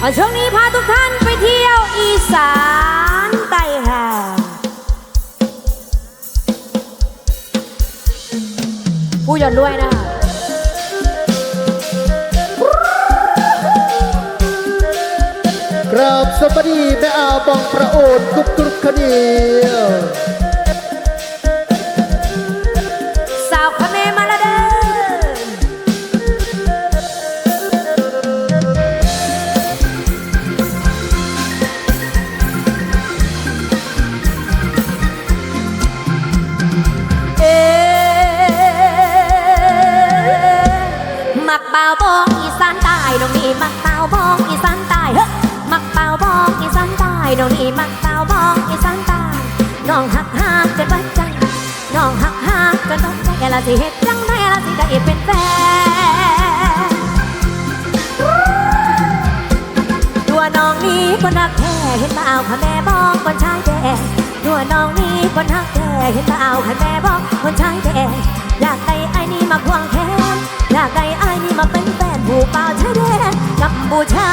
เอาช่วงนี้พาทุกท่านไปเที่ยวอีสานใต้แห่ผู้ยอนด้วยนะกราบสวัสดีแม่อาบองประโอนกุ๊กกุ๊กขเนียว องอีสานใต้น้องนี่มักเป่าบองอีสานใต้เฮ้มักเป่าบองอีสานใต้น้องนี่มักเป่าบองอีสานใต้น้องหักหักจนวัดใจน้องหักหักจนวัดใจละสิเฮ็ดจังได้ละสิได้เป็นแฟนตัวน้องนี้คนหักแท้เห็นบ่าค่ะแม่บอกคนชายแดงตัวน้องนี้คนหักแท้เห็นบ่าค่ะแม่บอกคนชายแดงอยากได้ไอ้นี่มาควงแขนอยากได้ กัมพูชา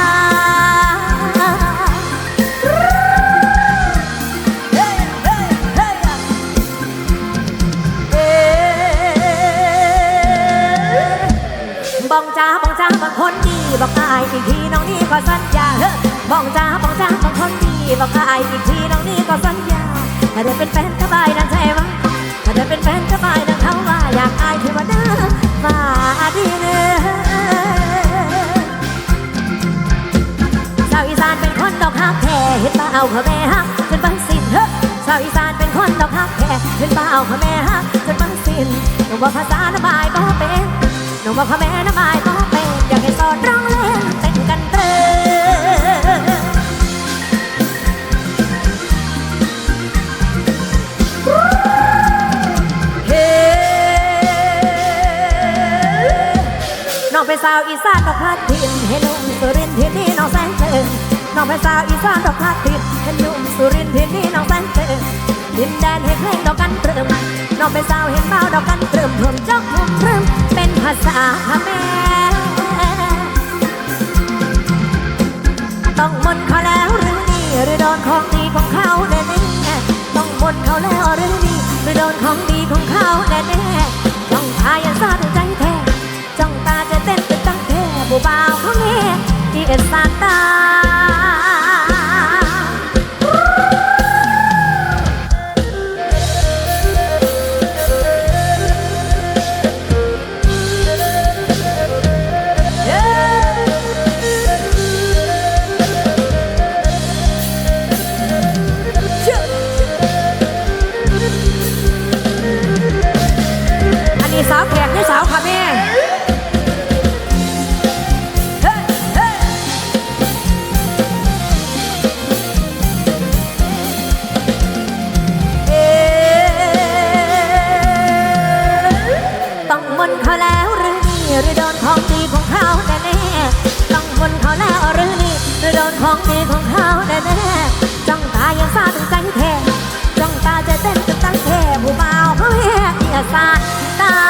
บองจ้าบองจ้าบางคนดีบอกอายอีกทีน้องนี่ก็สัญญาเฮ้บองจ้าบองจ้าบางคนดีบอกอายอีกทีน้องนี่ก็สัญญาถ้าได้เป็นแฟนก็บายนั่นใช่ไหมถ้าได้เป็นแฟนก็บายนั่นเขาว่าอยากอายเทวดา เห็นบ่อาขาแม่ฮักจนบังสิ้นเฮ้อสาวอีสานเป็นคนดอกฮักแท้เห็นบ่าเขาแม่ฮักจนบังสิ้นหนูว่าภาษาระบายก็เป็นหนูบอกพ่อแม่น้ำอายก็เป็นอยากให้สอนร้องเล่นเต้นกันเตอเฮ้น้องเป็นสาวอีสานดอกพลาดทินให้นุ่มสุรินทร์ที่นี่น้องแสงเติน น้องเป็นสาวอีสานดอกพลาดทินให้หนุ่มสุรินทร์ที่นี่น้องแสงเติมดินแดนให้เพลงดอกกันเติมน้องเป็นสาวเห็นเบาดอกกันเติมเพิ่มจอกเพิ่มเพิ่มเป็นภาษาพม่าต้องมนเขาแล้วหรือนี่หรือโดนของดีของเขาแน่ๆต้องมนเขาแล้วหรือนี่หรือโดนของดีของเขาแน่ๆจ้องตายันซาดใจแท้จ้องตาจะเต้นเป็นตั้งแท้ผู้บ่าวเขาแน่ที่เอ็นสานตา แ